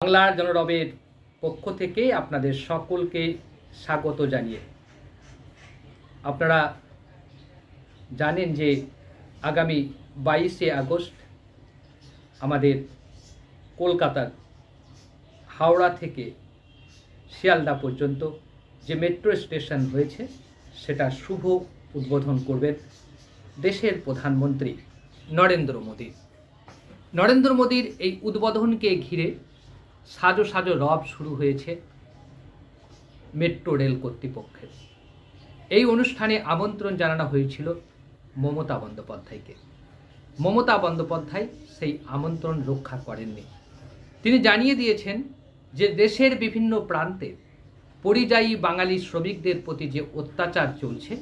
বাংলার জনরবের পক্ষ থেকে আপনাদের সকলকে স্বাগত জানিয়ে। আপনারা জানেন যে আগামী বাইশে আগস্ট আমাদের কলকাতার হাওড়া থেকে শিয়ালদা পর্যন্ত যে মেট্রো স্টেশন হয়েছে সেটা শুভ উদ্বোধন করবেন দেশের প্রধানমন্ত্রী নরেন্দ্র মোদী। নরেন্দ্র মোদীর এই উদ্বোধনকে ঘিরে সাজো সাজো রব শুরু হয়েছে মেট্রো রেল কর্তৃপক্ষের। এই অনুষ্ঠানে আমন্ত্রণ জানানো হয়েছিল মমতা বন্দ্যোপাধ্যায়কে। মমতা বন্দ্যোপাধ্যায় সেই আমন্ত্রণ রক্ষা করেননি। তিনি জানিয়ে দিয়েছেন যে দেশের বিভিন্ন প্রান্তে পরিযায়ী বাঙালি শ্রমিকদের প্রতি যে অত্যাচার চলছে,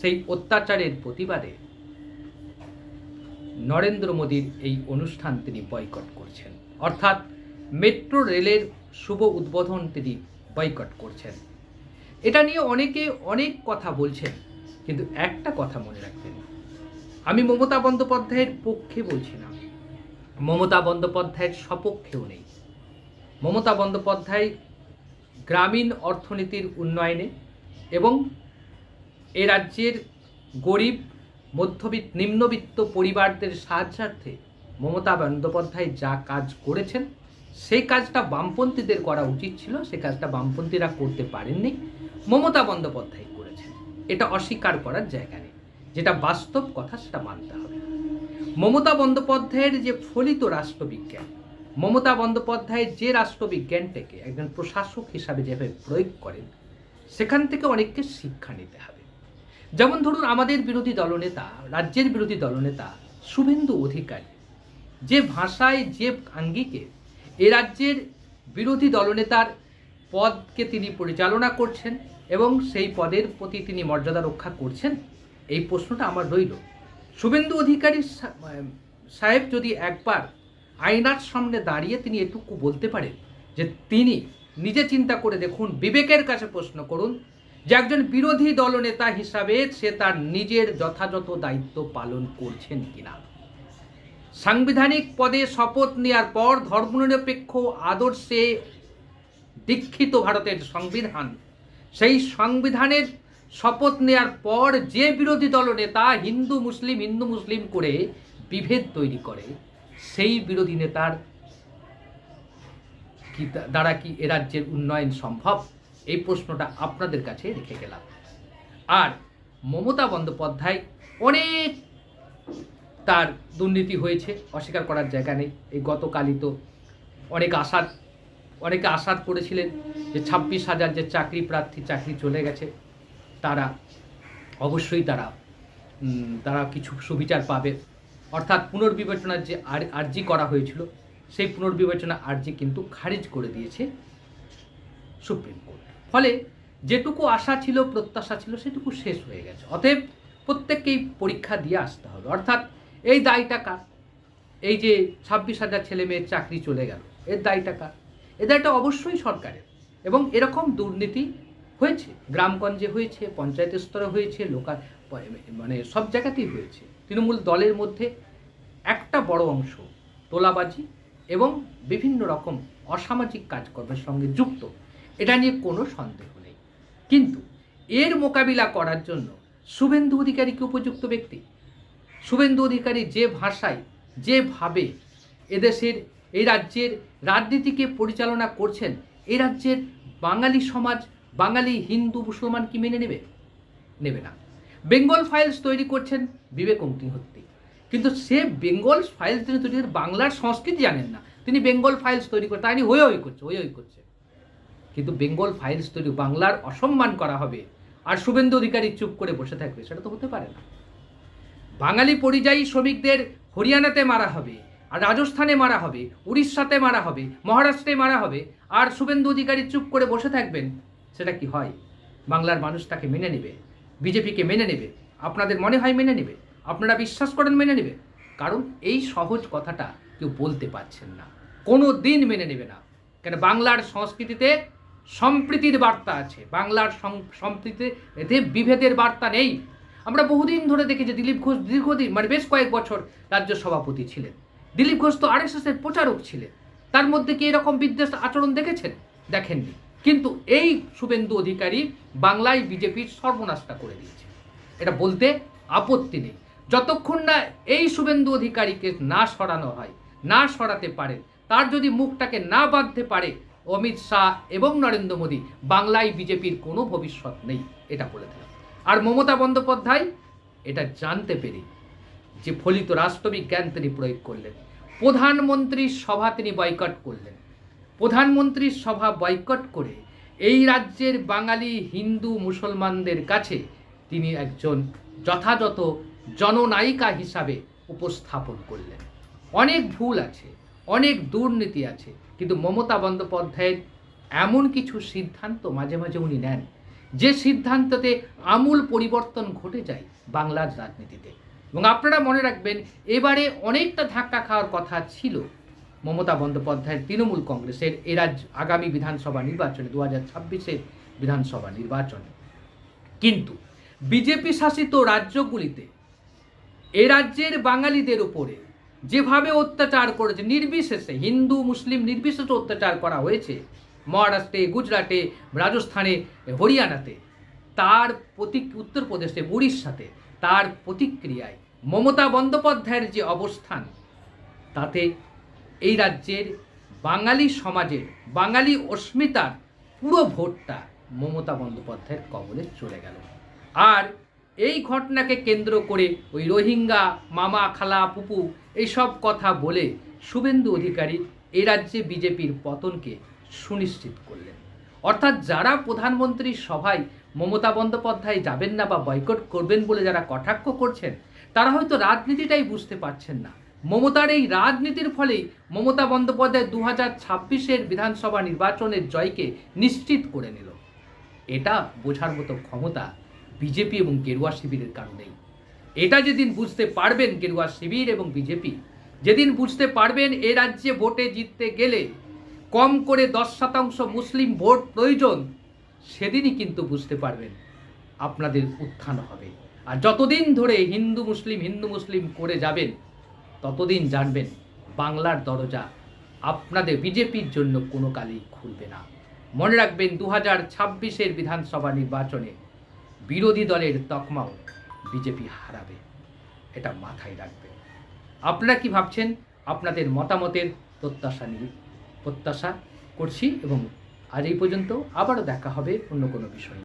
সেই অত্যাচারের প্রতিবাদে নরেন্দ্র মোদীর এই অনুষ্ঠান তিনি বয়কট করছেন। অর্থাৎ মেট্রো রেলের শুভ উদ্বোধন তিনি বয়কট করছেন। এটা নিয়ে অনেকে অনেক কথা বলছেন, কিন্তু একটা কথা মনে রাখবেন, আমি মমতা বন্দ্যোপাধ্যায়ের পক্ষে বলছি না। মমতা বন্দ্যোপাধ্যায়ের সপক্ষেও নেই। মমতা বন্দ্যোপাধ্যায় গ্রামীণ অর্থনীতির উন্নয়নে এবং এ রাজ্যের গরিব, মধ্যবিত্ত, নিম্নবিত্ত পরিবারদের সাহায্যার্থে মমতা বন্দ্যোপাধ্যায় যা কাজ করেছেন সেই কাজটা বামপন্থীদের করা উচিত ছিল, সে কাজটা বামপন্থীরা করতে পারেননি। মমতা বন্দ্যোপাধ্যায় করেছেন। এটা অস্বীকার করার জায়গা নেই। যেটা বাস্তব কথা সেটা মানতে হবে। মমতা বন্দ্যোপাধ্যায়ের যে ফলিত রাষ্ট্রবিজ্ঞান, মমতা বন্দ্যোপাধ্যায়ের যে রাষ্ট্রবিজ্ঞানটাকে একজন প্রশাসক হিসাবে যেভাবে প্রয়োগ করেন, সেখান থেকে অনেককে শিক্ষা নিতে হবে। যেমন ধরুন আমাদের বিরোধী দলনেতা, রাজ্যের বিরোধী দলনেতা শুভেন্দু অধিকারী, যে ভাষায় যে আঙ্গিকে এ রাজ্যের বিরোধী দলনেতার পদকে তিনি পরিচালনা করছেন এবং সেই পদের প্রতি তিনি মর্যাদা রক্ষা করছেন। এই প্রশ্নটা আমার রইল। শুভেন্দু অধিকারী সাহেব যদি একবার আয়নার সামনে দাঁড়িয়ে তিনি এটুকু বলতে পারেন যে তিনি নিজে চিন্তা করে দেখুন, বিবেকের কাছে প্রশ্ন করুন যে একজন বিরোধী দলনেতা হিসাবে সে তার নিজের যথাযথ দায়িত্ব পালন করছেন কিনা। সাংবিধানিক পদে শপথ নেওয়ার পর ধর্মনিরপেক্ষ আদর্শে দীক্ষিত ভারতের সংবিধান। সেই সংবিধানের শপথ নেওয়ার পর যে বিরোধী দলনেতা হিন্দু, মুসলিম হিন্দু, মুসলিম করে বিভেদ তৈরি করে, সেই বিরোধী নেতার কি দ্বারা কি এ রাজ্যের উন্নয়ন সম্ভব? এই প্রশ্নটা আপনাদের কাছে রেখে গেলাম। আর মমতা বন্দ্যোপাধ্যায় অনেক তার দুর্নীতি হয়েছে, অস্বীকার করার জায়গা নেই। এই গতকালই তো অনেক আশার, অনেকে আশাদ করেছিলেন যে ছাব্বিশ হাজার যে চাকরি প্রার্থী, চাকরি চলে গেছে, তারা অবশ্যই তারা তারা কিছু সুবিচার পাবে। অর্থাৎ পুনর্বিবেচনার যে আর- আর্জি করা হয়েছিল, সেই পুনর্বিবেচনা আর্জি কিন্তু খারিজ করে দিয়েছে সুপ্রিম কোর্ট। ফলে যেটুকু আশা ছিল, প্রত্যাশা ছিল, সেটুকু শেষ হয়ে গেছে। অতএব প্রত্যেককেই পরীক্ষা দিয়ে আসতে হবে। অর্থাৎ এই দায়টা কার এই যে ছাব্বিশ হাজার ছেলে মেয়ের চাকরি চলে গেল, এর দায়টা কার এ দায়টা অবশ্যই সরকারের। এবং এরকম দুর্নীতি হয়েছে, গ্রামগঞ্জে হয়েছে, পঞ্চায়েত স্তরে হয়েছে, লোকাল মানে সব জায়গাতেই হয়েছে। তৃণমূল দলের মধ্যে একটা বড় অংশ তোলাবাজি এবং বিভিন্ন রকম অসামাজিক কাজকর্মের সঙ্গে যুক্ত। এটা নিয়ে কোনো সন্দেহ নেই। কিন্তু এর মোকাবিলা করার জন্য শুভেন্দু অধিকারী কি উপযুক্ত ব্যক্তি? শুভেন্দু অধিকারী যে ভাষায় যেভাবে এদেশের, এই রাজ্যের রাজনীতিকে পরিচালনা করছেন, এই রাজ্যের বাঙালি সমাজ, বাঙালি হিন্দু মুসলমান কি মেনে নেবে? নেবে না। বেঙ্গল ফাইলস তৈরি করছেন বিবেক অগ্নিহত্যি কিন্তু সে বেঙ্গল ফাইলস তিনি তৈরি বাংলার সংস্কৃতি জানেন না। তিনি বেঙ্গল ফাইলস তৈরি করে তাই হয়ে হই করছে হয়ে হই করছে। কিন্তু বেঙ্গল ফাইলস তৈরি, বাংলার অসম্মান করা হবে। আর শুভেন্দু অধিকারী চুপ করে বসে থাকবে, সেটা তো হতে পারে না। বাঙালি পরিযায়ী শ্রমিকদের হরিয়ানাতে মারা হবে, আর রাজস্থানে মারা হবে, উড়িষ্যাতে মারা হবে, মহারাষ্ট্রে মারা হবে। আর শুভেন্দু অধিকারী চুপ করে বসে থাকবেন, সেটা কি হয়? বাংলার মানুষ তাকে মেনে নেবে, বিজেপিকে মেনে নেবে, আপনাদের মনে হয় মেনে নেবে, আপনারা বিশ্বাস করেন মেনে নেবে। কারণ এই সহজ কথাটা কেউ বলতে পারছেন না, কোনো দিন মেনে নেবে না। কেন বাংলার সংস্কৃতিতে সম্প্রীতির বার্তা আছে, বাংলার সম্প্রীতিতে বিভেদের বার্তা নেই। আমরা বহুদিন ধরে দেখি যে দিলীপ ঘোষ দীর্ঘদিন মানে বেশ কয়েক বছর রাজ্য সভাপতি ছিলেন। দিলীপ ঘোষ তো আর আরএসএসের প্রচারক ছিলেন। তার মধ্যে কি এরকম বিদ্বেষ আচরণ দেখেছেন? দেখেননি। কিন্তু এই শুভেন্দু অধিকারী বাংলায় বিজেপির সর্বনাশটা করে দিয়েছে। এটা বলতে আপত্তি নেই। যতক্ষণ না এই শুভেন্দু অধিকারীকে না সরানো হয়, না সরাতে পারে, তার যদি মুখটাকে না বাঁধতে পারে, অমিত শাহ এবং নরেন্দ্র মোদী বাংলায় বিজেপির কোনো ভবিষ্যৎ নেই, এটা বলে দিলাম। আর মমতা বন্দ্যোপাধ্যায় এটা জানতে পেরে যে ফলিত রাষ্ট্রবিজ্ঞান তিনি প্রয়োগ করলেন। প্রধানমন্ত্রীর সভা তিনি বয়কট করলেন। প্রধানমন্ত্রীর সভা বয়কট করে এই রাজ্যের বাঙালি হিন্দু মুসলমানদের কাছে তিনি একজন যথাযথ জননায়িকা হিসাবে উপস্থাপন করলেন। অনেক ভুল আছে, অনেক দুর্নীতি আছে, কিন্তু মমতা বন্দ্যোপাধ্যায়ের এমন কিছু সিদ্ধান্ত মাঝে মাঝে উনি নেন যে সিদ্ধান্ততে আমূল পরিবর্তন ঘটে যায় বাংলার রাজনীতিতে। এবং আপনারা মনে রাখবেন, এবারে অনেকটা ধাক্কা খাওয়ার কথা ছিল মমতা বন্দ্যোপাধ্যায়ের তৃণমূল কংগ্রেসের, এ আগামী বিধানসভা নির্বাচনে দু হাজার ছাব্বিশের বিধানসভা নির্বাচনে। কিন্তু বিজেপি শাসিত রাজ্যগুলিতে এ রাজ্যের বাঙালিদের উপরে যেভাবে অত্যাচার করেছে, নির্বিশেষে হিন্দু, মুসলিম নির্বিশেষে অত্যাচার করা হয়েছে মহারাষ্ট্রে, গুজরাটে, রাজস্থানে, হরিয়ানাতে। তার প্রতি উত্তরপ্রদেশে, উড়িষ্যাতে তার প্রতিক্রিয়ায় মমতা বন্দ্যোপাধ্যায়ের যে অবস্থান, তাতে এই রাজ্যের বাঙালি সমাজের, বাঙালি অস্মিতার পুরো ভোটটা মমতা বন্দ্যোপাধ্যায়ের কবলে চলে গেল। আর এই ঘটনাকে কেন্দ্র করে ওই রোহিঙ্গা, মামা, খালা পুপু এইসব কথা বলে শুভেন্দু অধিকারী এই রাজ্যে বিজেপির পতনকে সুনিশ্চিত করলেন। অর্থাৎ যারা প্রধানমন্ত্রীর সভায় মমতা বন্দ্যোপাধ্যায় যাবেন না বা বয়কট করবেন বলে যারা কটাক্ষ করছেন, তারা হয়তো রাজনীতিটাই বুঝতে পারছেন না। মমতার এই রাজনীতির ফলেই মমতা বন্দ্যোপাধ্যায় দু হাজার ছাব্বিশের বিধানসভা নির্বাচনের জয়কে নিশ্চিত করে নিল। এটা বোঝার মতো ক্ষমতা বিজেপি এবং গেরুয়া শিবিরের কারণেই। এটা যেদিন বুঝতে পারবেন গেরুয়া শিবির এবং বিজেপি, যেদিন বুঝতে পারবেন এ রাজ্যে ভোটে জিততে গেলে কম করে দশ শতাংশ মুসলিম ভোট প্রয়োজন, সেদিনই কিন্তু বুঝতে পারবেন আপনাদের উত্থান হবে। আর যতদিন ধরে হিন্দু মুসলিম হিন্দু মুসলিম করে যাবেন, ততদিন জানবেন বাংলার দরজা আপনাদের বিজেপির জন্য কোনো কালেই খুলবে না। মনে রাখবেন দু হাজার ছাব্বিশের বিধানসভা নির্বাচনে বিরোধী দলের তকমাও বিজেপি হারাবে, এটা মাথায় রাখবেন। আপনারা কি ভাবছেন? আপনাদের মতামতের প্রত্যাশা নিয়ে প্রত্যাশা করছি এবং আজ এই পর্যন্ত আবারও দেখা হবে অন্য কোনো বিষয়ে।